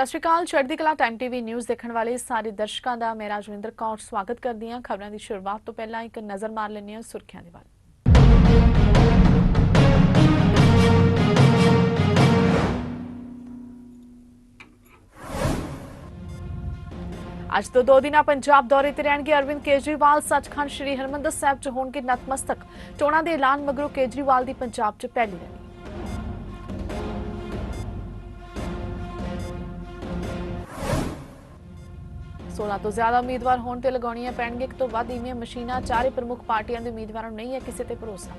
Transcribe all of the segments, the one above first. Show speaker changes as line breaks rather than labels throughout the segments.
ਸਤਿ ਸ਼੍ਰੀ ਅਕਾਲ, ਚੜ੍ਹਦੀ ਕਲਾ ਟਾਈਮ ਟੀਵੀ ਨਿਊਜ਼ ਦੇਖਣ ਵਾਲੇ ਸਾਰੇ ਦਰਸ਼ਕਾਂ ਦਾ ਮੈਂ ਰਾਜਵਿੰਦਰ ਕੌਰ ਸਵਾਗਤ ਕਰਦੀ ਹਾਂ। ਖਬਰਾਂ ਦੀ ਸ਼ੁਰੂਆਤ ਤੋਂ ਪਹਿਲਾਂ ਇੱਕ ਨਜ਼ਰ ਮਾਰ ਲੈਂਦੇ ਹਾਂ ਸੁਰਖੀਆਂ ਦੇ ਵੱਲ। ਅੱਜ ਤੋਂ ਦੋ ਦਿਨਾਂ ਪੰਜਾਬ ਦੌਰੇ ਤੇ ਰਹਿਣਗੇ ਅਰਵਿੰਦ ਕੇਜਰੀਵਾਲ, ਸੱਚਖੰਡ ਸ੍ਰੀ ਹਰਮੰਦਰ ਸਾਹਿਬ 'ਚ ਹੋਣਗੇ ਨਤਮਸਤਕ। ਚੋਣਾਂ ਦੇ ਐਲਾਨ ਮਗਰੋਂ ਕੇਜਰੀਵਾਲ ਦੀ ਪੰਜਾਬ 'ਚ ਪਹਿਲੀ ਰੈਲੀ। 16 ਤੋਂ ਜ਼ਿਆਦਾ ਉਮੀਦਵਾਰ ਹੋਣ ਤੇ ਲਗਾਉਣੀਆਂ ਪੈਣਗੇ ਇੱਕ ਤੋਂ ਵੱਧ ਈਵੀਐਮ ਮਸ਼ੀਨਾਂ ਚਾਰੇ ਪ੍ਰਮੁੱਖ ਪਾਰਟੀਆਂ ਦੇ ਉਮੀਦਵਾਰਾਂ ਨੂੰ ਨਹੀਂ ਹੈ ਕਿਸੇ ਤੇ ਭਰੋਸਾ।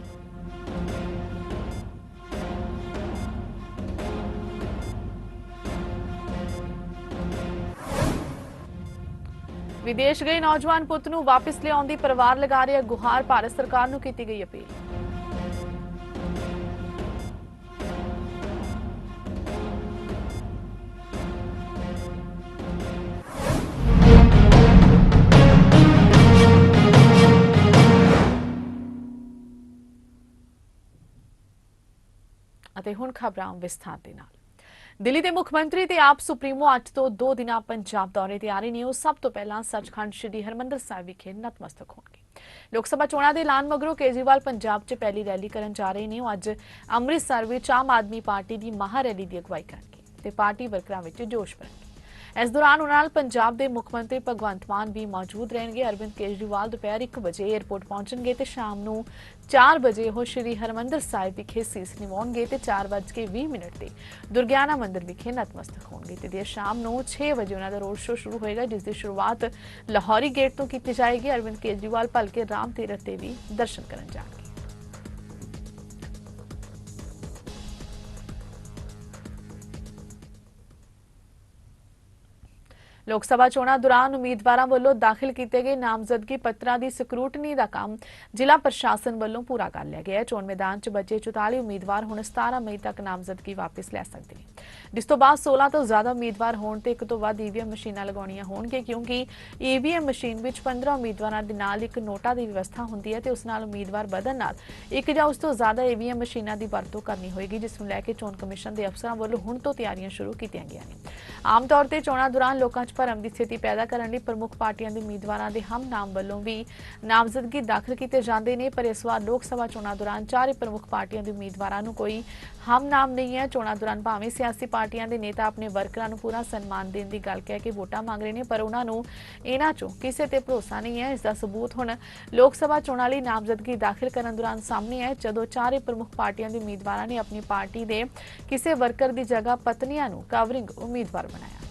ਵਿਦੇਸ਼ ਗਏ ਨੌਜਵਾਨ ਪੁੱਤ ਨੂੰ ਵਾਪਸ ਲਿਆਉਣ ਦੀ ਪਰਿਵਾਰ ਲਗਾ ਰਿਹਾ ਗੁਹਾਰ, ਭਾਰਤ ਸਰਕਾਰ ਨੂੰ ਕੀਤੀ ਗਈ ਅਪੀਲ। ਅਤੇ ਹੁਣ ਖਬਰਾਂ ਵਿਸਥਾਰ ਦੇ ਨਾਲ। ਦਿੱਲੀ ਦੇ ਮੁੱਖ ਮੰਤਰੀ ਤੇ ਆਪ ਸੁਪਰੀਮੋ ਅੱਜ ਤੋਂ 2 ਦਿਨਾਂ ਪੰਜਾਬ ਦੌਰੇ ਤੇ ਆ ਰਹੇ ਨੇ। ਉਹ ਸਭ ਤੋਂ ਪਹਿਲਾਂ ਸੱਚਖੰਡ ਸ੍ਰੀ ਹਰਮੰਦਰ ਸਾਹਿਬ ਵਿਖੇ ਨਤਮਸਤਕ ਹੋਣਗੇ। ਲੋਕ ਸਭਾ ਚੋਣਾਂ ਦੇ ਐਲਾਨ ਮਗਰੋਂ ਕੇਜਰੀਵਾਲ ਪੰਜਾਬ 'ਚ ਪਹਿਲੀ ਰੈਲੀ ਕਰਨ ਜਾ ਰਹੇ ਨੇ। ਉਹ ਅੱਜ ਅੰਮ੍ਰਿਤਸਰ ਵਿੱਚ ਆਮ ਆਦਮੀ ਪਾਰਟੀ ਦੀ ਮਹਾ ਰੈਲੀ ਦੀ ਅਗਵਾਈ ਕਰਨਗੇ ਤੇ ਪਾਰਟੀ ਵਰਕਰਾਂ ਵਿੱਚ ਜੋਸ਼ ਭਰਨਗੇ। ਇਸ ਦੌਰਾਨ ਉਹਨਾਂ ਨਾਲ ਪੰਜਾਬ ਦੇ ਮੁੱਖ ਮੰਤਰੀ ਭਗਵੰਤ ਮਾਨ ਵੀ ਮੌਜੂਦ ਰਹਿਣਗੇ। ਅਰਵਿੰਦ ਕੇਜਰੀਵਾਲ ਦੁਪਹਿਰ 1 ਵਜੇ ਏਅਰਪੋਰਟ ਪਹੁੰਚਣਗੇ ਤੇ ਸ਼ਾਮ ਨੂੰ 4 ਵਜੇ ਉਹ ਸ਼੍ਰੀ ਹਰਮੰਦਰ ਸਾਹਿਬ ਵਿਖੇ ਸੀਸ ਨਿਵਾਉਣਗੇ ਤੇ 4:20 ਮਿੰਟ ਤੇ ਦੁਰਗਿਆਨਾ ਮੰਦਿਰ ਵਿਖੇ ਨਤਮਸਤਕ ਹੋਣਗੇ ਤੇ ਦੇਰ ਸ਼ਾਮ ਨੂੰ 6 ਵਜੇ ਉਹਨਾਂ ਦਾ ਰੋਡ ਸ਼ੋਅ ਸ਼ੁਰੂ ਹੋਏਗਾ, ਜਿਸ ਦੀ ਸ਼ੁਰੂਆਤ ਲਾਹੌਰੀ ਗੇਟ ਤੋਂ ਕੀਤੀ ਜਾਏਗੀ। ਅਰਵਿੰਦ ਕੇਜਰੀਵਾਲ ਭਲਕੇ ਰਾਮ ਤੀਰਥ ਤੇ ਵੀ ਦਰਸ਼ਨ ਕਰਨ ਜਾਣਗੇ। ਲੋਕ ਸਭਾ ਚੋਣਾਂ ਦੌਰਾਨ ਉਮੀਦਵਾਰਾਂ ਵੱਲੋਂ ਦਾਖਲ ਕੀਤੇ ਗਏ ਨਾਮਜ਼ਦਗੀ ਪੱਤਰਾਂ ਦੀ ਸਕਰੂਟਨੀ ਦਾ ਕੰਮ ਜ਼ਿਲ੍ਹਾ ਪ੍ਰਸ਼ਾਸਨ ਵੱਲੋਂ ਪੂਰਾ ਕਰ ਲਿਆ ਗਿਆ ਹੈ। ਚੋਣ ਮੈਦਾਨ 'ਚ ਬਚੇ 44 ਉਮੀਦਵਾਰ ਹੁਣ 17 ਮਈ ਤੱਕ ਨਾਮਜ਼ਦਗੀ ਵਾਪਸ ਲੈ ਸਕਦੇ ਨੇ। ਜਿਸ ਤੋਂ ਬਾਅਦ 16 ਤੋਂ ਜ਼ਿਆਦਾ ਉਮੀਦਵਾਰ ਹੋਣ ਤੇ ਇੱਕ ਤੋਂ ਵੱਧ ਈਵੀਐਮ ਮਸ਼ੀਨਾਂ ਲਗਾਉਣੀਆਂ ਹੋਣਗੀਆਂ ਕਿਉਂਕਿ ਈਵੀਐਮ ਮਸ਼ੀਨ ਵਿੱਚ 15 ਉਮੀਦਵਾਰਾਂ ਦੇ ਨਾਲ ਇੱਕ ਨੋਟਾ ਦੀ ਵਿਵਸਥਾ ਹੁੰਦੀ ਹੈ ਤੇ ਉਸ ਨਾਲ ਉਮੀਦਵਾਰ ਵਧਣ ਨਾਲ ਇੱਕ ਜਾਂ ਉਸ ਤੋਂ ਜ਼ਿਆਦਾ ਈਵੀਐਮ ਮਸ਼ੀਨਾਂ ਦੀ ਵਰਤੋਂ ਕਰਨੀ ਹੋਏਗੀ, ਜਿਸ ਨੂੰ ਲੈ ਕੇ ਚੋਣ ਕਮਿਸ਼ਨ ਦੇ ਅਫਸਰਾਂ ਵੱਲੋਂ ਹੁਣ ਤੋਂ ਤਿਆਰੀਆਂ ਸ਼ੁਰੂ ਕੀਤੀਆਂ ਗਈਆਂ ਨੇ। ਆਮ ਤੌਰ ਤੇ ਚੋਣਾਂ ਦੌਰਾਨ ਲੋਕਾਂ 'ਚ ਭਰਮ ਦੀ ਸਥਿਤੀ ਪੈਦਾ ਕਰਨ ਲਈ ਪ੍ਰਮੁੱਖ ਪਾਰਟੀਆਂ ਦੇ ਉਮੀਦਵਾਰਾਂ ਦੇ ਹਮ ਨਾਮ ਵੱਲੋਂ ਵੀ ਨਾਮਜ਼ਦਗੀ ਦਾਖਲ ਕੀਤੇ ਜਾਂਦੇ ਨੇ, ਪਰ ਇਸ ਵਾਰ ਲੋਕ ਸਭਾ ਚੋਣਾਂ ਦੌਰਾਨ ਚਾਰੇ ਪ੍ਰਮੁੱਖ ਪਾਰਟੀਆਂ ਦੇ ਉਮੀਦਵਾਰਾਂ ਨੂੰ ਕੋਈ ਹਮ ਨਾਮ ਨਹੀਂ ਹੈ। ਚੋਣਾਂ ਦੌਰਾਨ ਭਾਵੇਂ ਸਿਆਸੀ ਪਾਰਟੀਆਂ ਦੇ ਨੇਤਾ ਆਪਣੇ ਵਰਕਰਾਂ ਨੂੰ ਪੂਰਾ ਸਨਮਾਨ ਦੇਣ ਦੀ ਗੱਲ ਕਹਿ ਕੇ ਵੋਟਾਂ ਮੰਗ ਰਹੇ ਨੇ, ਪਰ ਉਹਨਾਂ ਨੂੰ ਇਹਨਾਂ 'ਚੋਂ ਕਿਸੇ ਤੇ ਭਰੋਸਾ ਨਹੀਂ ਹੈ। ਇਸ ਦਾ ਸਬੂਤ ਹੁਣ ਲੋਕ ਸਭਾ ਚੋਣਾਂ ਲਈ ਨਾਮਜ਼ਦਗੀ ਦਾਖਲ ਕਰਨ ਦੌਰਾਨ ਸਾਹਮਣੇ ਆਇਆ ਜਦੋਂ ਚਾਰੇ ਪ੍ਰਮੁੱਖ ਪਾਰਟੀਆਂ ਦੇ ਉਮੀਦਵਾਰਾਂ ਨੇ ਆਪਣੀ ਪਾਰਟੀ ਦੇ ਕਿਸੇ ਵਰਕਰ ਦੀ ਜਗ੍ਹਾ ਪਤਨੀਆਂ ਨੂੰ ਕਵਰਿੰਗ ਉਮੀਦਵਾਰ ਬਣਾਇਆ।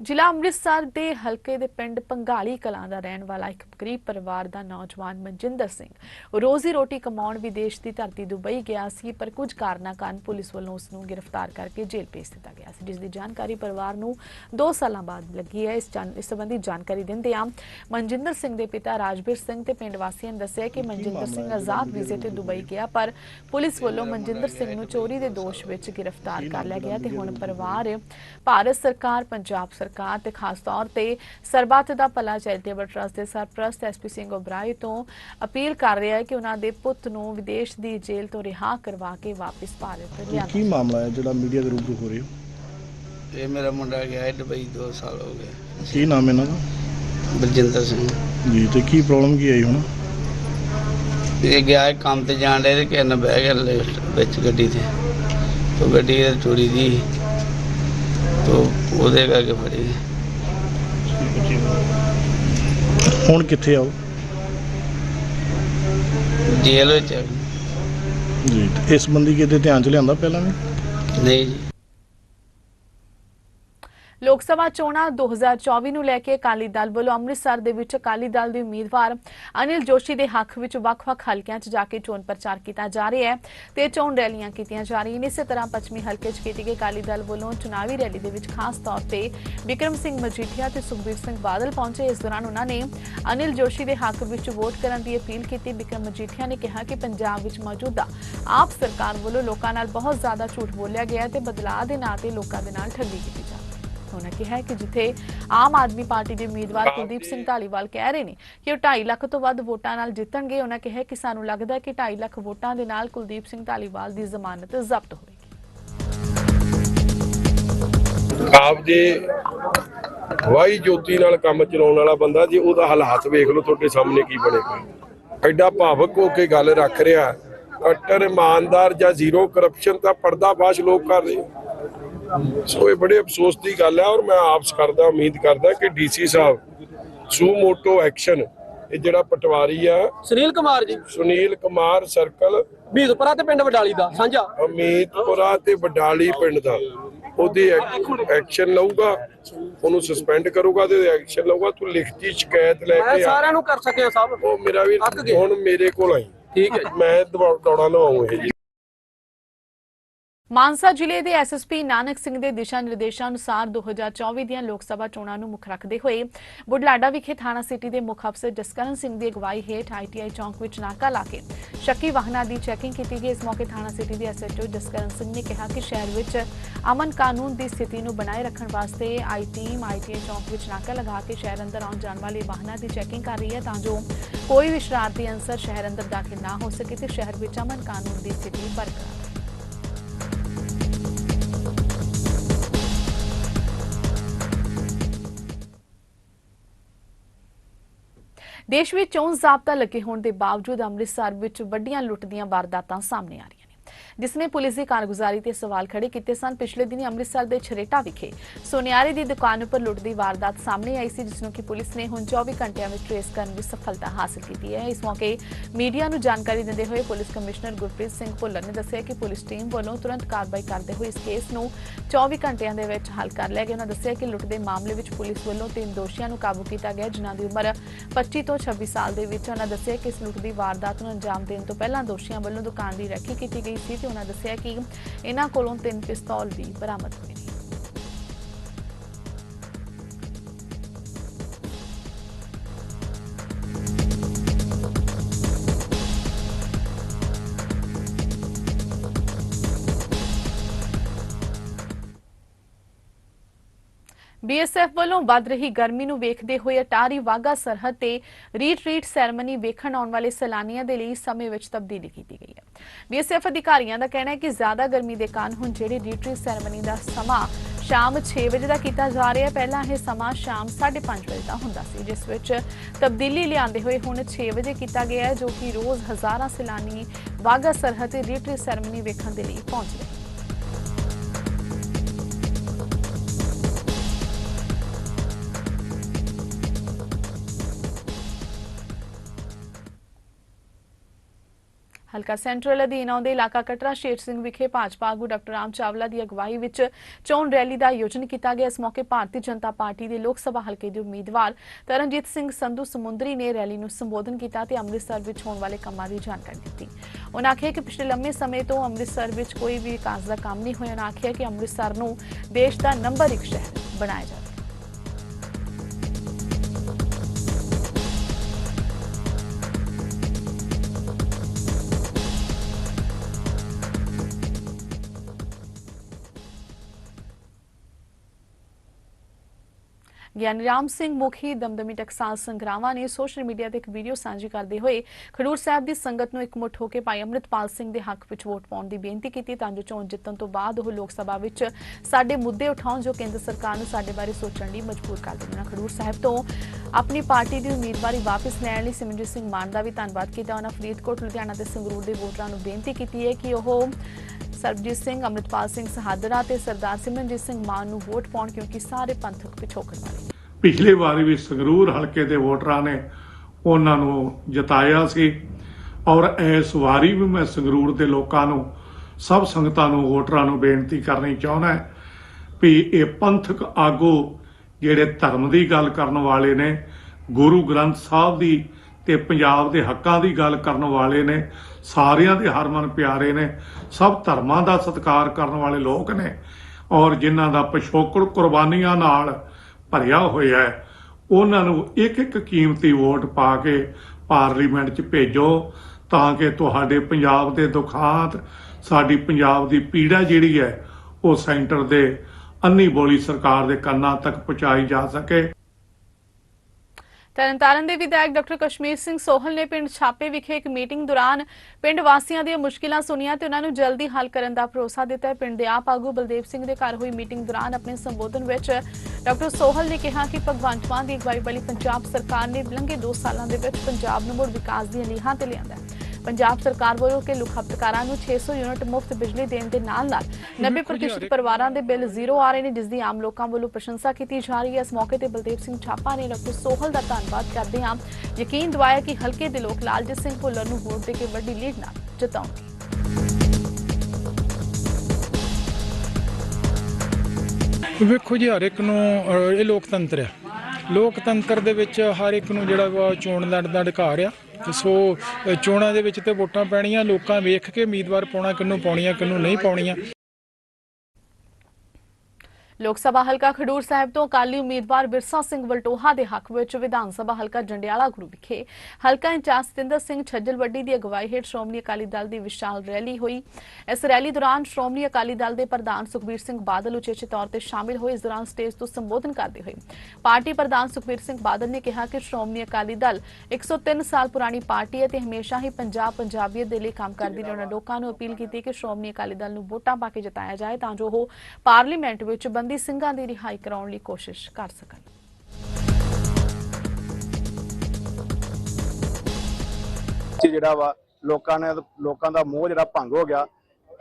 ਜ਼ਿਲ੍ਹਾ ਅੰਮ੍ਰਿਤਸਰ ਦੇ ਹਲਕੇ ਦੇ ਪਿੰਡ ਪੰਗਾਲੀ ਕਲਾਂ ਦਾ ਰਹਿਣ ਵਾਲਾ ਇੱਕ ਗਰੀਬ ਪਰਿਵਾਰ ਦਾ ਨੌਜਵਾਨ ਮਨਜਿੰਦਰ ਸਿੰਘ ਰੋਜ਼ੀ ਰੋਟੀ ਕਮਾਉਣ ਵਿਦੇਸ਼ ਦੀ ਧਰਤੀ ਦੁਬਈ ਗਿਆ ਸੀ ਪਰ ਕੁਝ ਕਾਰਨਾਂ ਕਾਰਨ ਪੁਲਿਸ ਵੱਲੋਂ ਉਸ ਨੂੰ ਗ੍ਰਿਫਤਾਰ ਕਰਕੇ ਜੇਲ੍ਹ ਭੇਜ ਦਿੱਤਾ ਗਿਆ ਸੀ ਜਿਸ ਦੀ ਜਾਣਕਾਰੀ ਪਰਿਵਾਰ ਨੂੰ 2 ਸਾਲਾਂ ਬਾਅਦ ਲੱਗੀ ਹੈ। ਇਸ ਇਸ ਸੰਬੰਧੀ ਜਾਣਕਾਰੀ ਦਿੰਦੇ ਆ ਮਨਜਿੰਦਰ ਸਿੰਘ ਦੇ ਪਿਤਾ ਰਾਜਵੀਰ ਸਿੰਘ ਤੇ ਪਿੰਡ ਵਾਸੀਆਂ ਨੇ ਦੱਸਿਆ ਕਿ ਮਨਜਿੰਦਰ ਸਿੰਘ ਆਜ਼ਾਦ ਵੀਜ਼ੇ ਤੇ ਦੁਬਈ ਗਿਆ ਪਰ ਪੁਲਿਸ ਵੱਲੋਂ ਮਨਜਿੰਦਰ ਸਿੰਘ ਨੂੰ ਚੋਰੀ ਦੇ ਦੋਸ਼। ਵਿੱਚ ਗ੍ਰਿਫਤਾਰ ਕਰ ਲਿਆ ਗਿਆ ਤੇ ਹੁਣ ਪਰਿਵਾਰ ਭਾਰਤ ਸਰਕਾਰ ਪੰਜਾਬ ਸਰਕਾਰ ਤੇ ਖਾਸ ਤੌਰ ਤੇ ਸਰਬੱਤ ਦਾ ਭਲਾ ਚੈਰੀਟੇਬਲ ਟਰਸਟ ਦੇ ਸਰਪ੍ਰਸਤ ਐਸਪੀ ਸਿੰਘ ਓਬਰਾਏ ਤੋਂ ਅਪੀਲ ਕਰ ਰਿਹਾ ਹੈ ਕਿ ਉਹਨਾਂ ਦੇ ਪੁੱਤ ਨੂੰ ਵਿਦੇਸ਼ ਦੀ ਜੇਲ੍ਹ ਤੋਂ ਰਿਹਾ ਕਰਵਾ ਕੇ ਵਾਪਸ ਭਾਰਤ ਲਿਆਂਦਾ
ਕੀ ਮਾਮਲਾ ਹੈ ਜਿਹੜਾ ਮੀਡੀਆ ਦੇ ਰੂਬਰੂ ਹੋ ਰਹੇ? ਹੋ
ਇਹ ਮੇਰਾ ਮੁੰਡਾ ਗਿਆ ਹੈ ਦੁਬਈ 2 ਸਾਲ ਹੋ ਗਏ।
ਕੀ ਨਾਮ ਹੈ ਇਹਨਾਂ ਦਾ?
ਬਲਜਿੰਦਰ ਸਿੰਘ।
ਜੀ ਤੇ ਕੀ ਪ੍ਰੋਬਲਮ ਕੀ ਆਈ ਹੁਣ?
ਇਹ ਗਿਆ ਹੈ ਕੰਮ ਤੇ ਜਾਣ ਦੇ ਤੇ ਕਿਸੇ ਨਾਲ ਬਹਿ ਗਿਆ ਲਿਫਟ ਵਿੱਚ ਗੱਡੀ ਤੇ। ਤੋ ਗੱਡੀ ਚੋਰੀ ਦੀ ਤੋ ਉਹਦੇ ਕਰਕੇ ਫੜੀ
ਹੁਣ ਕਿੱਥੇ ਆਓ
ਜੇਲ੍ਹ ਵਿੱਚ।
ਜੀ ਇਸ ਬੰਦੀ ਕਿਤੇ ਧਿਆਨ ਚ ਲਿਆਂਦਾ ਪਹਿਲਾਂ ਵੀ?
ਨਹੀਂ ਜੀ।
ਲੋਕ ਸਭਾ ਚੋਣਾਂ 2024 ਨੂੰ ਲੈ ਕੇ ਅਕਾਲੀ ਦਲ ਵੱਲੋਂ ਅੰਮ੍ਰਿਤਸਰ ਦੇ ਵਿੱਚ ਅਕਾਲੀ ਦਲ ਦੇ ਉਮੀਦਵਾਰ ਅਨਿਲ ਜੋਸ਼ੀ ਦੇ ਹੱਕ ਵਿੱਚ ਵੱਖ-ਵੱਖ ਹਲਕਿਆਂ 'ਚ ਜਾ ਕੇ ਚੋਣ ਪ੍ਰਚਾਰ ਕੀਤਾ ਜਾ ਰਿਹਾ ਹੈ ਤੇ ਚੋਣ ਰੈਲੀਆਂ ਕੀਤੀਆਂ ਜਾ ਰਹੀਆਂ ਨੇ। ਇਸੇ ਤਰ੍ਹਾਂ ਪੱਛਮੀ ਹਲਕੇ 'ਚ ਕੀਤੀ ਗਈ ਅਕਾਲੀ ਦਲ ਵੱਲੋਂ ਚੁਣਾਵੀ ਰੈਲੀ ਦੇ ਵਿੱਚ ਖਾਸ ਤੌਰ ਤੇ ਵਿਕਰਮ ਸਿੰਘ ਮਜੀਠੀਆ ਤੇ ਸੁਖਬੀਰ ਸਿੰਘ ਬਾਦਲ ਪਹੁੰਚੇ। ਇਸ ਦੌਰਾਨ ਉਹਨਾਂ ਨੇ ਅਨਿਲ ਜੋਸ਼ੀ ਦੇ ਹੱਕ ਵਿੱਚ ਵੋਟ ਕਰਨ ਦੀ ਅਪੀਲ ਕੀਤੀ। ਵਿਕਰਮ ਮਜੀਠੀਆ ਨੇ ਕਿਹਾ ਕਿ ਪੰਜਾਬ ਵਿੱਚ ਮੌਜੂਦਾ ਆਪ ਸਰਕਾਰ ਵੱਲੋਂ ਲੋਕਾਂ ਨਾਲ ਬਹੁਤ ਜ਼ਿਆਦਾ ਝੂਠ ਬੋਲਿਆ ਗਿਆ ਹੈ ਤੇ ਬਦਲਾਅ ਦੇ ਨਾਂ ਤੇ ਲੋਕਾਂ ਦੇ ਨਾਲ ਠੱਗੀ ਕੀਤੀ ਉਹਨਾਂ ਕਿਹਾ ਕਿ ਜਿੱਥੇ ਆਮ ਆਦਮੀ ਪਾਰਟੀ ਦੇ ਉਮੀਦਵਾਰ ਕੁਲਦੀਪ ਸਿੰਘ ਢਾਲੀਵਾਲ ਕਹਿ ਰਹੇ ਨੇ ਕਿ ਉਹ 2.5 ਲੱਖ ਤੋਂ ਵੱਧ ਵੋਟਾਂ ਨਾਲ ਜਿੱਤਣਗੇ। ਉਹਨਾਂ ਕਿਹਾ ਕਿ ਸਾਨੂੰ ਲੱਗਦਾ ਹੈ ਕਿ 2.5 ਲੱਖ ਵੋਟਾਂ ਦੇ ਨਾਲ ਕੁਲਦੀਪ ਸਿੰਘ ਢਾਲੀਵਾਲ ਦੀ ਜ਼ਮਾਨਤ ਜ਼ਬਤ ਹੋਵੇਗੀ।
ਆਪ ਜੇ ਵਾਈ ਜੋਤੀ ਨਾਲ ਕੰਮ ਚਲਾਉਣ ਵਾਲਾ ਬੰਦਾ ਜੇ ਉਹਦਾ ਹਾਲਾਤ ਵੇਖ ਲਓ ਤੁਹਾਡੇ ਸਾਹਮਣੇ ਕੀ ਬਣੇਗਾ ਐਡਾ ਭਾਵਕ ਹੋ ਕੇ ਗੱਲ ਰੱਖ ਰਿਹਾ। ਕੱਟਰ ਇਮਾਨਦਾਰ ਜਾਂ ਜ਼ੀਰੋ ਕਰਪਸ਼ਨ ਦਾ ਪਰਦਾਫਾਸ਼ ਲੋਕ ਕਰ ਰਹੇ। ਸੋ ਇਹ ਬੜੇ ਅਫਸੋਸ ਦੀ ਗੱਲ ਹੈ ਔਰ ਮੈਂ ਆਪਸ ਕਰਦਾ ਉਮੀਦ ਕਰਦਾ ਕਿ ਡੀਸੀ ਸਾਹਿਬ ਸੂ ਮੋਟੋ ਐਕਸ਼ਨ ਇਹ ਜਿਹੜਾ ਪਟਵਾਰੀ ਆ।
ਸੁਨੀਲ ਕੁਮਾਰ ਜੀ।
ਸੁਨੀਲ ਕੁਮਾਰ ਸਰਕਲ।
ਬੀਦਪੁਰਾ ਤੇ ਪਿੰਡ ਵਡਾਲੀ ਦਾ ਸਾਂਝਾ।
ਅਮੀਤਪੁਰਾ ਤੇ ਬਡਾਲੀ ਪਿੰਡ ਦਾ। ਉਹਦੀ ਐਕ- ਐਕਸ਼ਨ ਲਊਗਾ ਉਹਨੂੰ ਸਸਪੈਂਡ ਕਰੂਗਾ ਤੇ ਐਕਸ਼ਨ ਲਊਗਾ। ਤੂੰ ਲਿਖਤੀ ਸ਼ਿਕਾਇਤ ਲੈ ਕੇ ਆ।
ਸਾਰਿਆਂ ਨੂੰ ਕਰ ਸਕਿਆ ਸਭ।
ਉਹ ਮੇਰਾ ਵੀ। ਹੁਣ ਮੇਰੇ ਕੋਲ ਆਈ।
ਠੀਕ ਹੈ।
ਮੈਂ ਦੌੜਾਂ ਲਵਾਉਂ ਇਹ ਜੀ।
ਮਾਨਸਾ ਜ਼ਿਲ੍ਹੇ ਦੇ ਐਸਐਸਪੀ ਨਾਨਕ ਸਿੰਘ ਦੇ ਦਿਸ਼ਾ ਨਿਰਦੇਸ਼ਾਂ ਅਨੁਸਾਰ 2024 ਦੀਆਂ ਲੋਕ ਸਭਾ ਚੋਣਾਂ ਨੂੰ ਮੁੱਖ ਰੱਖਦੇ ਹੋਏ ਬੁਢਲਾਡਾ ਵਿਖੇ ਥਾਣਾ ਸਿਟੀ ਦੇ ਮੁੱਖ ਅਫਸਰ ਜਸਕਰਨ ਸਿੰਘ ਦੀ ਅਗਵਾਈ ਹੇਠ ਆਈਟੀਆਈ ਚੌਂਕ ਵਿੱਚ ਨਾਕਾ ਲਾ ਕੇ ਸ਼ੱਕੀ ਵਾਹਨਾਂ ਦੀ ਚੈਕਿੰਗ ਕੀਤੀ ਗਈ। ਇਸ ਮੌਕੇ ਥਾਣਾ ਸਿਟੀ ਦੇ ਐਸਐਚਓ ਜਸਕਰਨ ਸਿੰਘ ਨੇ ਕਿਹਾ ਕਿ ਸ਼ਹਿਰ ਵਿੱਚ ਅਮਨ ਕਾਨੂੰਨ ਦੀ ਸਥਿਤੀ ਨੂੰ ਬਣਾਏ ਰੱਖਣ ਵਾਸਤੇ ਆਈ ਟੀਮ ਆਈਟੀਆਈ ਚੌਂਕ ਵਿੱਚ ਨਾਕਾ ਲਗਾ ਕੇ ਸ਼ਹਿਰ ਅੰਦਰ ਆਉਣ ਜਾਣ ਵਾਲੇ ਵਾਹਨਾਂ ਦੀ ਚੈਕਿੰਗ ਕਰ ਰਹੀ ਹੈ ਤਾਂ ਜੋ ਕੋਈ ਵੀ ਸ਼ਰਾਰਤੀ ਅੰਸਰ ਸ਼ਹਿਰ ਅੰਦਰ ਦਾਖਲ ਨਾ ਹੋ ਸਕੇ ਤੇ ਸ਼ਹਿਰ ਵਿੱਚ ਅਮਨ ਕਾਨੂੰਨ ਦੀ ਸਥਿਤੀ ਬਰਕਰਾਰ ਦੇਸ਼ ਵਿੱਚ ਚੋਣ ਜ਼ਾਬਤਾ ਲੱਗੇ ਹੋਣ ਦੇ ਬਾਵਜੂਦ ਅੰਮ੍ਰਿਤਸਰ ਵਿੱਚ ਵੱਡੀਆਂ ਲੁੱਟ ਦੀਆਂ ਵਾਰਦਾਤਾਂ ਸਾਹਮਣੇ ਆ ਰਹੀਆਂ। ਜਿਸ ਨੇ ਪੁਲਿਸ ਦੀ ਕਾਰਗੁਜ਼ਾਰੀ ਤੇ ਸਵਾਲ ਖੜੇ ਕੀਤੇ ਸਨ, ਪਿਛਲੇ ਦਿਨੀ ਅੰਮ੍ਰਿਤਸਰ ਦੇ ਛਰੇਟਾ ਵਿਖੇ ਸੁਨਿਆਰੇ ਦੀ ਦੁਕਾਨ ਉੱਪਰ ਲੁੱਟ ਦੀ ਵਾਰਦਾਤ ਸਾਹਮਣੇ ਆਈ ਸੀ, ਜਿਸ ਨੂੰ ਕਿ ਪੁਲਿਸ ਨੇ ਹੁਣ 24 ਘੰਟਿਆਂ ਵਿੱਚ ਟ੍ਰੇਸ ਕਰਨ ਵਿੱਚ ਸਫਲਤਾ ਹਾਸਲ ਕੀਤੀ ਹੈ। ਇਸ ਮੌਕੇ ਮੀਡੀਆ ਨੂੰ ਜਾਣਕਾਰੀ ਦਿੰਦੇ ਹੋਏ ਪੁਲਿਸ ਕਮਿਸ਼ਨਰ ਗੁਰਪ੍ਰੀਤ ਸਿੰਘ ਭੁੱਲਰ ਨੇ ਦੱਸਿਆ ਕਿ ਪੁਲਿਸ ਟੀਮ ਵੱਲੋਂ ਤੁਰੰਤ ਕਾਰਵਾਈ ਕਰਦੇ ਹੋਏ ਇਸ ਕੇਸ ਨੂੰ 24 ਘੰਟਿਆਂ ਦੇ ਵਿੱਚ ਹੱਲ ਕਰ ਲਿਆ ਗਿਆ। ਉਹਨਾਂ ਦੱਸਿਆ ਕਿ ਲੁੱਟ ਦੇ ਮਾਮਲੇ ਵਿੱਚ ਪੁਲਿਸ ਵੱਲੋਂ ਤਿੰਨ ਦੋਸ਼ੀਆਂ ਨੂੰ ਕਾਬੂ ਕੀਤਾ ਗਿਆ, ਜਿਨ੍ਹਾਂ ਦੀ ਉਮਰ 25 ਤੋਂ 26 ਸਾਲ ਦੇ ਵਿੱਚ। ਉਹਨਾਂ ਦੱਸਿਆ ਕਿ ਇਸ ਲੁੱਟ ਦੀ ਵਾਰਦਾਤ ਨੂੰ ਅੰਜਾਮ ਦੇਣ ਤੋਂ ਪਹਿਲਾਂ ਦੋਸ਼ੀਆਂ ਵੱਲੋਂ ਦੁਕਾਨ ਦੀ ਰੈਕੀ ਕੀਤੀ ਗਈ ਸੀ ਤੇ ਉਹਨਾਂ ਦੱਸਿਆ ਕਿ ਇਹਨਾਂ ਕੋਲੋਂ ਤਿੰਨ ਪਿਸਤੌਲ ਵੀ ਬਰਾਮਦ ਹੋਏ ਨੇ। ਬੀਐਸਐਫ ਵੱਲੋਂ ਵੱਧ ਰਹੀ ਗਰਮੀ ਨੂੰ ਵੇਖਦੇ ਹੋਏ ਅਟਾਰੀ ਵਾਗਾ ਸਰਹੱਦ ਤੇ ਰੀਟਰੀਟ ਸੈਰੇਮਨੀ ਵੇਖਣ ਆਉਣ ਵਾਲੇ ਸੈਲਾਨੀਆਂ ਦੇ ਲਈ ਸਮੇਂ ਵਿੱਚ ਤਬਦੀਲੀ ਕੀਤੀ ਗਈ ਹੈ। ਬੀਐਸਐਫ ਅਧਿਕਾਰੀਆਂ ਦਾ ਕਹਿਣਾ ਹੈ ਕਿ ਜ਼ਿਆਦਾ ਗਰਮੀ ਦੇ ਕਾਰਨ ਹੁਣ ਜਿਹੜੀ ਰੀਟਰੀਟ ਸੈਰੇਮਨੀ ਦਾ ਸਮਾਂ ਸ਼ਾਮ 6 ਵਜੇ ਦਾ ਕੀਤਾ ਜਾ ਰਿਹਾ ਹੈ, ਪਹਿਲਾਂ ਇਹ ਸਮਾਂ ਸ਼ਾਮ 5:30 ਵਜੇ ਦਾ ਹੁੰਦਾ ਸੀ, ਜਿਸ ਵਿੱਚ ਤਬਦੀਲੀ ਲਿਆਂਦੇ ਹੋਏ ਹੁਣ 6 ਵਜੇ ਕੀਤਾ ਗਿਆ ਹੈ, ਜੋ ਕਿ ਰੋਜ਼ ਹਜ਼ਾਰਾਂ ਸੈਲਾਨੀ ਵਾਗਾ ਸਰਹੱਦ ਤੇ ਰੀਟਰੀਟ ਸੈਰੇਮਨੀ ਵੇਖਣ ਦੇ ਲਈ ਪਹੁੰਚ ਰਹੇ ਹਲਕਾ ਸੈਂਟਰਲ ਅਧੀਨ ਆਉਂਦੇ ਇਲਾਕਾ ਕਟਰਾ ਸ਼ੇਰ ਸਿੰਘ ਵਿਖੇ ਭਾਜਪਾ ਆਗੂ ਡਾਕਟਰ ਰਾਮ ਚਾਵਲਾ ਦੀ ਅਗਵਾਈ ਵਿੱਚ ਚੋਣ ਰੈਲੀ ਦਾ ਆਯੋਜਨ ਕੀਤਾ ਗਿਆ। ਇਸ ਮੌਕੇ ਭਾਰਤੀ ਜਨਤਾ ਪਾਰਟੀ ਦੇ ਲੋਕ ਸਭਾ ਹਲਕੇ ਦੇ ਉਮੀਦਵਾਰ ਤਰਨਜੀਤ ਸਿੰਘ ਸੰਧੂ ਸਮੁੰਦਰੀ ਨੇ ਰੈਲੀ ਨੂੰ ਸੰਬੋਧਨ ਕੀਤਾ ਤੇ ਅੰਮ੍ਰਿਤਸਰ ਵਿੱਚ ਹੋਣ ਵਾਲੇ ਕੰਮਾਂ ਦੀ ਜਾਣਕਾਰੀ ਦਿੱਤੀ। ਉਹਨਾਂ ਆਖਿਆ ਕਿ ਪਿਛਲੇ ਲੰਮੇ ਸਮੇਂ ਤੋਂ ਅੰਮ੍ਰਿਤਸਰ ਵਿੱਚ ਕੋਈ ਵੀ ਵਿਕਾਸ ਦਾ ਕੰਮ ਨਹੀਂ ਹੋਇਆ। ਉਹਨਾਂ ਆਖਿਆ ਕਿ ਅੰਮ੍ਰਿਤਸਰ ਨੂੰ ਦੇਸ਼ ਦਾ ਨੰਬਰ 1 ਸ਼ਹਿਰ ਬਣਾਇਆ ਜਾਵੇ। ਗਿਆਨੀ ਰਾਮ ਸਿੰਘ ਮੁਖੀ, ਦਮਦਮੀ ਟਕਸਾਲ ਸੰਗਰਾਵਾਂ ਨੇ ਸੋਸ਼ਲ ਮੀਡੀਆ ਤੇ ਇੱਕ ਵੀਡੀਓ ਸਾਂਝੀ ਕਰਦੇ ਹੋਏ ਖਡੂਰ ਸਾਹਿਬ ਦੀ ਸੰਗਤ ਨੂੰ ਇਕਮੁੱਠ ਹੋ ਕੇ ਭਾਈ ਅੰਮ੍ਰਿਤਪਾਲ ਸਿੰਘ ਦੇ ਹੱਕ ਵਿੱਚ ਵੋਟ ਪਾਉਣ ਦੀ ਬੇਨਤੀ ਕੀਤੀ। ਤਾਂ ਜੋ ਚੋਣ ਜਿੱਤਣ ਤੋਂ ਬਾਅਦ ਉਹ ਲੋਕ ਸਭਾ ਵਿੱਚ ਸਾਡੇ ਮੁੱਦੇ ਉਠਾਉਣ, ਜੋ ਕੇਂਦਰ ਸਰਕਾਰ ਨੂੰ ਸਾਡੇ ਬਾਰੇ ਸੋਚਣ ਲਈ ਮਜਬੂਰ ਕਰ ਦੇਣ। ਖਡੂਰ ਸਾਹਿਬ ਤੋਂ ਆਪਣੀ ਪਾਰਟੀ ਦੀ ਉਮੀਦਵਾਰੀ ਵਾਪਸ ਲੈਣ ਲਈ ਸਿਮਰਨਜੀਤ ਸਿੰਘ ਮਾਨ ਦਾ ਵੀ ਧੰਨਵਾਦ ਕੀਤਾ। ਉਹਨਾਂ ਫਰੀਦਕੋਟ, ਲੁਧਿਆਣਾ ਤੇ ਸੰਗਰੂਰ ਦੇ ਵੋਟਰਾਂ ਨੂੰ ਬੇਨਤੀ ਕੀਤੀ ਹੈ ਕਿ ਉਹ ਸਰਬਜੀਤ ਸਿੰਘ, ਅੰਮ੍ਰਿਤਪਾਲ ਸਿੰਘ ਸਹਾਦਰਾ ਤੇ ਸਰਦਾਰ ਸਿਮਰਨਜੀਤ ਸਿੰਘ ਮਾਨ ਨੂੰ ਵੋਟ ਪਾਉਣ, ਕਿਉਂਕਿ ਸਾਰੇ ਪੰਥਕ ਪਿਛੋਕੜ ਵਾਲੇ
ਪਿਛਲੇ ਵਾਰੀ ਵੀ ਸੰਗਰੂਰ ਹਲਕੇ ਦੇ ਵੋਟਰਾਂ ਨੇ ਉਹਨਾਂ ਨੂੰ ਜਿਤਾਇਆ ਸੀ। ਔਰ ਇਸ ਵਾਰੀ ਵੀ ਮੈਂ ਸੰਗਰੂਰ ਦੇ ਲੋਕਾਂ ਨੂੰ, ਸਭ ਸੰਗਤਾਂ ਨੂੰ, ਵੋਟਰਾਂ ਨੂੰ ਬੇਨਤੀ ਕਰਨੀ ਚਾਹੁੰਦਾ ਵੀ ਇਹ ਪੰਥਕ ਆਗੂ ਜਿਹੜੇ ਧਰਮ ਦੀ ਗੱਲ ਕਰਨ ਵਾਲੇ ਨੇ, ਗੁਰੂ ਗ੍ਰੰਥ ਸਾਹਿਬ ਦੀ ਤੇ ਪੰਜਾਬ ਦੇ ਹੱਕਾਂ ਦੀ ਗੱਲ ਕਰਨ ਵਾਲੇ ਨੇ, ਸਾਰਿਆਂ ਦੇ ਹਰਮਨ ਪਿਆਰੇ ਨੇ, ਸਭ ਧਰਮਾਂ ਦਾ ਸਤਿਕਾਰ ਕਰਨ ਵਾਲੇ ਲੋਕ ਨੇ ਔਰ ਜਿਨ੍ਹਾਂ ਦਾ ਪਿਛੋਕੜ ਕੁਰਬਾਨੀਆਂ ਨਾਲ ਭਰਿਆ ਹੋਇਆ ਹੈ। ਉਹਨਾਂ ਨੂੰ ਇੱਕ ਇੱਕ ਕੀਮਤੀ ਵੋਟ ਪਾ ਕੇ ਪਾਰਲੀਮੈਂਟ 'ਚ ਭੇਜੋ ਤਾਂ ਕਿ ਤੁਹਾਡੇ ਪੰਜਾਬ ਦੇ ਦੁਖਾਂਤ, ਸਾਡੀ ਪੰਜਾਬ ਦੀ ਪੀੜਾ ਜਿਹੜੀ ਹੈ, ਉਹ ਸੈਂਟਰ ਦੇ ਅੰਨੀ ਬੋਲੀ ਸਰਕਾਰ ਦੇ ਕੰਨਾਂ ਤੱਕ ਪਹੁੰਚਾਈ ਜਾ ਸਕੇ।
ਤਰਨਤਾਰਨ ਦੇ ਵਿਧਾਇਕ ਡਾਕਟਰ ਕਸ਼ਮੀਰ ਸਿੰਘ ਸੋਹਲ ਨੇ ਪਿੰਡ ਛਾਪੇ ਵਿਖੇ ਇੱਕ ਮੀਟਿੰਗ ਦੌਰਾਨ ਪਿੰਡ ਵਾਸੀਆਂ ਦੀਆਂ ਮੁਸ਼ਕਿਲਾਂ ਸੁਣੀਆਂ ਤੇ ਉਹਨਾਂ ਨੂੰ ਜਲਦੀ ਹੱਲ ਕਰਨ ਦਾ ਭਰੋਸਾ ਦਿੱਤਾ ਪਿੰਡ ਦੇ ਆਪ ਆਗੂ ਬਲਦੇਵ ਸਿੰਘ ਦੇ ਘਰ ਹੋਈ ਮੀਟਿੰਗ ਦੌਰਾਨ ਆਪਣੇ ਸੰਬੋਧਨ ਵਿੱਚ ਡਾਕਟਰ ਸੋਹਲ ਨੇ ਕਿਹਾ ਕਿ ਭਗਵੰਤ ਮਾਨ ਦੀ ਅਗਵਾਈ ਵਾਲੀ ਪੰਜਾਬ ਸਰਕਾਰ ਨੇ ਲੰਘੇ 2 ਸਾਲਾਂ ਦੇ ਵਿੱਚ ਪੰਜਾਬ ਨੂੰ ਮੁੜ ਵਿਕਾਸ ਦੀਆਂ ਲੀਹਾਂ ਤੇ ਲਿਆਂਦਾ ਹੈ। ਪੰਜਾਬ ਸਰਕਾਰ ਵੱਲੋਂ ਕਿ ਲੋਕ ਖਪਤਕਾਰਾਂ ਨੂੰ 600 ਯੂਨਿਟ ਮੁਫਤ ਬਿਜਲੀ ਦੇਣ ਦੇ ਨਾਲ-ਨਾਲ 90% ਪਰਿਵਾਰਾਂ ਦੇ ਬਿੱਲ ਜ਼ੀਰੋ ਆ ਰਹੇ ਨੇ ਜਿਸ ਦੀ ਆਮ ਲੋਕਾਂ ਵੱਲੋਂ ਪ੍ਰਸ਼ੰਸਾ ਕੀਤੀ ਜਾ ਰਹੀ ਹੈ। ਇਸ ਮੌਕੇ ਤੇ ਬਲਦੇਵ ਸਿੰਘ ਛਾਪਾ ਨੇ ਡਾਕਟਰ ਸੋਹਲ ਦਾ ਧੰਨਵਾਦ ਕਰਦੇ ਹਾਂ। ਯਕੀਨ ਦਿਵਾਇਆ ਕਿ ਹਲਕੇ ਦੇ ਲੋਕ ਲਾਲਜੀਤ ਸਿੰਘ ਭੁੱਲਰ ਨੂੰ ਵੋਟ ਦੇ ਕੇ ਵੱਡੀ ਲੀਡ ਨਾਲ ਜਿਤਾਉਣਗੇ।
ਵੇਖੋ ਜੀ ਹਰ ਇੱਕ ਨੂੰ ਇਹ ਲੋਕਤੰਤਰ ਆ ਲੋਕਤੰਤਰ ਦੇ ਵਿੱਚ ਹਰ ਇੱਕ ਨੂੰ ਜਿਹੜਾ ਵਾ ਚੋਣ ਲੜਨ ਦਾ ਅਧਿਕਾਰ ਆ। ਤੇ ਸੋ ਚੋਣਾਂ ਦੇ ਵਿੱਚ ਤੇ ਵੋਟਾਂ ਪੈਣੀਆਂ, ਲੋਕਾਂ ਵੇਖ ਕੇ ਉਮੀਦਵਾਰ ਪਾਉਣਾ, ਕਿਹਨੂੰ ਪਾਉਣੀਆਂ, ਕਿਹਨੂੰ ਨਹੀਂ ਪਾਉਣੀਆਂ।
ਲੋਕ ਸਭਾ ਹਲਕਾ ਖਡੂਰ ਸਾਹਿਬ ਤੋਂ ਅਕਾਲੀ ਉਮੀਦਵਾਰ ਬਿਰਸਾ ਸਿੰਘ ਵਲਟੋਹਾ ਦੇ ਹੱਕ ਵਿੱਚ ਵਿਧਾਨ ਸਭਾ ਹਲਕਾ ਜੰਡਿਆਲਾ ਗੁਰੂ ਵਿਖੇ ਹਲਕਾ ਇੰਚਾਰਜ ਸਤਿੰਦਰ ਸਿੰਘ ਛੱਜਲ ਵੱਡੀ ਦੀ ਅਗਵਾਈ ਹੇਠ ਸ਼੍ਰੋਮਣੀ ਅਕਾਲੀ ਦਲ ਦੀ ਵਿਸ਼ਾਲ ਰੈਲੀ ਹੋਈ। ਇਸ ਰੈਲੀ ਦੌਰਾਨ ਸ਼੍ਰੋਮਣੀ ਅਕਾਲੀ ਦਲ ਦੇ ਪ੍ਰਧਾਨ ਸੁਖਬੀਰ ਸਿੰਘ ਬਾਦਲ ਉਚੇਚੇ ਤੌਰ ਤੇ ਸ਼ਾਮਿਲ ਹੋਏ। ਇਸ ਦੌਰਾਨ ਸਟੇਜ ਤੋਂ ਸੰਬੋਧਨ ਕਰਦੇ ਹੋਏ ਪਾਰਟੀ ਪ੍ਰਧਾਨ ਸੁਖਬੀਰ ਸਿੰਘ ਬਾਦਲ ਨੇ ਕਿਹਾ ਕਿ ਸ਼੍ਰੋਮਣੀ ਅਕਾਲੀ ਦਲ 103 ਸਾਲ ਪੁਰਾਣੀ ਪਾਰਟੀ ਹੈ ਤੇ ਹਮੇਸ਼ਾ ਹੀ ਪੰਜਾਬ ਪੰਜਾਬੀਅਤ ਦੇ ਲਈ ਕੰਮ ਕਰਦੀ ਰਹੀ ਉਹਨਾਂ ਲੋਕਾਂ ਨੂੰ ਅਪੀਲ ਕੀਤੀ ਕਿ ਸ਼੍ਰੋਮਣੀ ਅਕਾਲੀ ਦਲ ਨੂੰ ਵੋਟਾਂ ਪਾ ਕੇ ਜਿਤਾਇਆ ਜਾਏ ਤਾਂ ਜੋ ਉਹ ਪਾਰਲੀਮੈਂਟ ਵਿੱਚ ਬੰਦੀ ਸਿੰਘਾਂ ਦੀ ਰਿਹਾਈ ਕਰਾਉਣ ਲਈ ਕੋਸ਼ਿਸ਼ ਕਰ ਸਕਣ।
ਜਿਹੜਾ ਵਾ, ਲੋਕਾਂ ਨੇ, ਲੋਕਾਂ ਦਾ ਮੋਹ ਜਿਹੜਾ ਭੰਗ ਹੋ ਗਿਆ,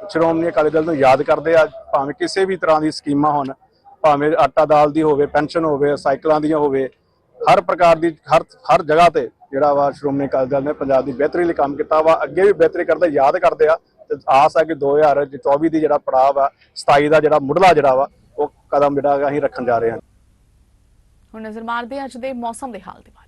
ਸ਼੍ਰੋਮਣੀ ਅਕਾਲੀ ਦਲ ਨੂੰ ਯਾਦ ਕਰਦੇ ਆ, ਭਾਵੇਂ ਕਿਸੇ ਵੀ ਤਰ੍ਹਾਂ ਦੀ ਸਕੀਮਾਂ ਹੋਣ, ਭਾਵੇਂ ਆਟਾ ਦਾਲ ਦੀ ਹੋਵੇ, ਪੈਨਸ਼ਨ ਹੋਵੇ, ਸਾਈਕਲਾਂ ਦੀਆਂ ਹੋਵੇ, ਹਰ ਪ੍ਰਕਾਰ ਦੀ, ਹਰ ਹਰ ਜਗ੍ਹਾ ਤੇ ਜਿਹੜਾ ਵਾ, ਸ਼੍ਰੋਮਣੀ ਅਕਾਲੀ ਦਲ ਨੇ ਪੰਜਾਬ ਦੀ ਬਿਹਤਰੀ ਲਈ ਕੰਮ ਕੀਤਾ ਵਾ, ਅੱਗੇ ਵੀ ਬਿਹਤਰੀ ਕਰਦੇ ਯਾਦ ਕਰਦੇ ਆ, ਤੇ ਆਸ ਆ ਕਿ 2024 ਦੀ ਜਿਹੜਾ ਪੜਾਅ ਵਾ 27 ਦਾ ਜਿਹੜਾ ਮੁੱਢਲਾ ਜਿਹੜਾ ਵਾ ਕਦਮ ਜਿਹੜਾ ਅਸੀਂ ਰੱਖਣ ਜਾ ਰਹੇ ਹਾਂ।
ਹੁਣ ਨਜ਼ਰ ਮਾਰਦੇ ਹਾਂ ਅੱਜ ਦੇ ਮੌਸਮ ਦੇ ਹਾਲ ਦੇ ਵੱਲ